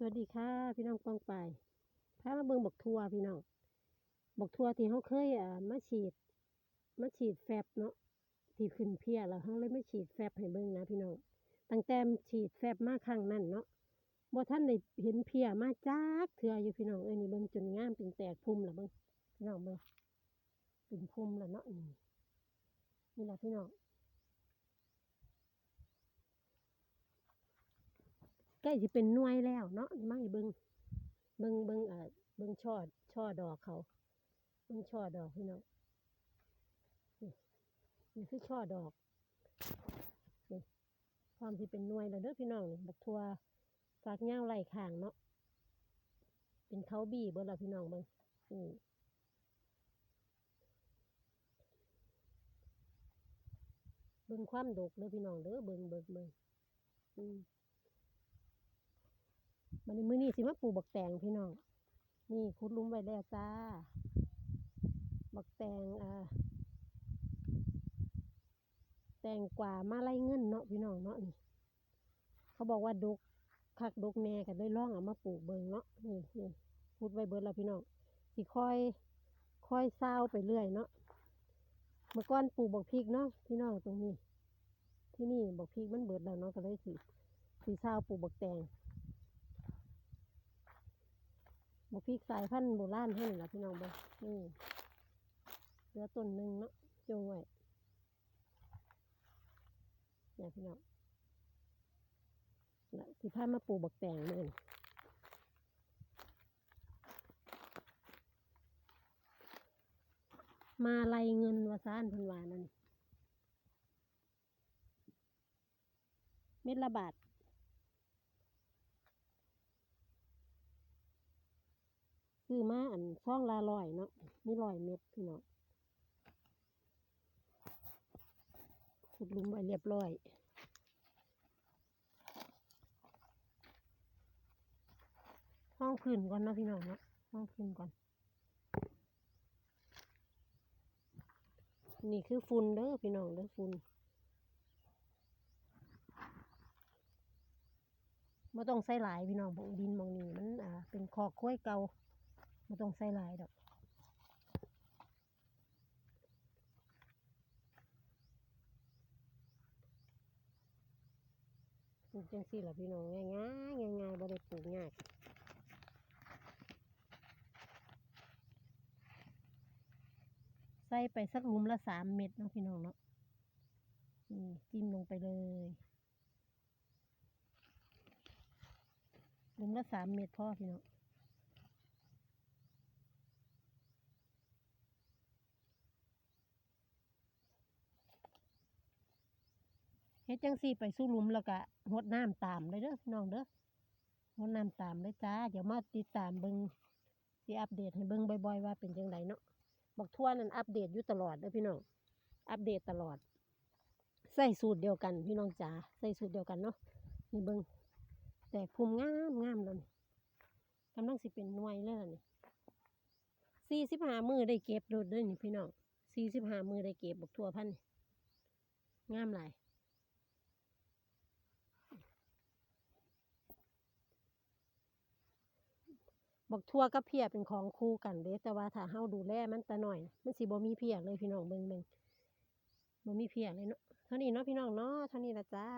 สวัสดีค่ะ พี่น้องปองไปายพามาเบิ่งบกทัวพี่น้องบกทัวที่เขาเคยอ่ามาฉีดมาฉีดแฟบเนาะที่ขึ้นเพียแล้วเขาเลยมาฉีดแฟบให้เบิ่งนะพี่น้องตั้งแต่ฉีดแฟบมาครั้งนั้นเนาะบ่ท่านได้เห็นเพียมาจากเถื่ออยู่พี่น้องเอ้ยนี่เบิ่งจนงามเป็นแตกพุ่มล้วเบิ่งพี่น้องเบิ่งเป็นพุ่มล้วเนาะนี่นี่ละพี่น้อง ใก ล้จะเป็นน่วยแล้วเนาะมาเบิงเบิงเบิงเอ่อเบิงช่อช่อดอกเขาเบิงช่อดอกพี่น้องนี่คือช่อดอกนี่ความที่เป็นน่วยแล้วเด้อพี่น้องบักทัวฝากเงาวไหลข้างเนาะเป็นเขาบีเบิดแล้วพี่น้องเบิงนี่เบิ้งความดกเด้อพี่น้องเด้อเบิ้งเบิงเบิงอืม มันนี้มื้อนี้สิมาปลูกบักแตงพี่น้อง นี่ขุดลุมไว้แล้วจ้า บักแตงอ่าแตงกว่ามาไล่เงินเนาะพี่น้องเนาะนี่ เขาบอกว่าดกคักดกแน่กันเลยลองเอามาปลูกเบิ่งเนาะนี่นี่ขุดไว้เบิดแล้วพี่น้องสิค่อย ค่อยเศร้าไปเรื่อยเนาะเมื่อก่อนปลูกบักพริกเนาะพี่น้องตรงนี้ ที่นี่บักพริกมันเบิดแล้วเนาะก็เลยสิสิเศร้าปลูกบักแตง บุพริกสายพันธุ์โบราณให้นี่ล่ะพี่น้องบ่งนี่เหลือต้นหนึ่งเนาะจงไว้เนี่ยพี่น้องน่ะสิพามาปลูกบักแตงเลยมาไล่เงินวาซานพันวานั่นเม็ดละบาท ซื้อมาอันซ่องละร้อยเนาะมีร้อยเม็ดพี่น้องขุดลุมไว้เรียบร้อยห้องพื้นก่อนเนาะพี่น้องเนาะห้องพื้นก่อนนี่คือฝุ่นเด้อพี่น้องเด้อฝุ่นไม่ต้องใส่หลายพี่น้องบงดินหมองนี้มันอ่าเป็นคอกค้อยเก่า ไม่ต้องใส่หลายดอกปลูกจังสี่ล่ะพี่น้องง่ายง่ายง่ายง่ายๆบ่ได้ปลูกยากใส่ไปสักหลุมละสามเม็ดนะพี่น้องเนาะนี่จิ้มลงไปเลยหลุมละสามเม็ดพ่อพี่น้อง เฮ็ดจังสี่ไปสู้หลุมแล้วก็รดน้ำตามเลยเด้อน้องเด้อรดน้ำตามเลยจ้าเดี๋ยวมาติดตามเบิ่งสิอัปเดตให้เบิ่งบ่อยๆว่าเป็นจังไดเนาะบักทั่วนั่นอัปเดตอยู่ตลอดเด้อพี่น้องอัปเดตตลอดใส่สูตรเดียวกัน พี่น้องจ๋าใส่สูตรเดียวกันเนาะนี่เบิ่งแต่ภูมิงามงามแล้วนี่กำลังสิเป็นหน่วยเลยล่ะนี่สี่สิบห้ามือได้เก็บโดดเด้อนี่พี่น้องสี่สิบห้ามือได้เก็บบักทั่วพันธุ์งามหลาย บักทั่วกับเพียเป็นของคู่กันเด้แต่ว่าถ้าเฮาดูแลมันแต่น้อย มันสิบ่มีเพียเลยพี่น้องเบิ่งเบิ่งบ่มีเพียเลยเนาะเท่านี้เนาะพี่น้องเนาะเท่านี้ละจ้า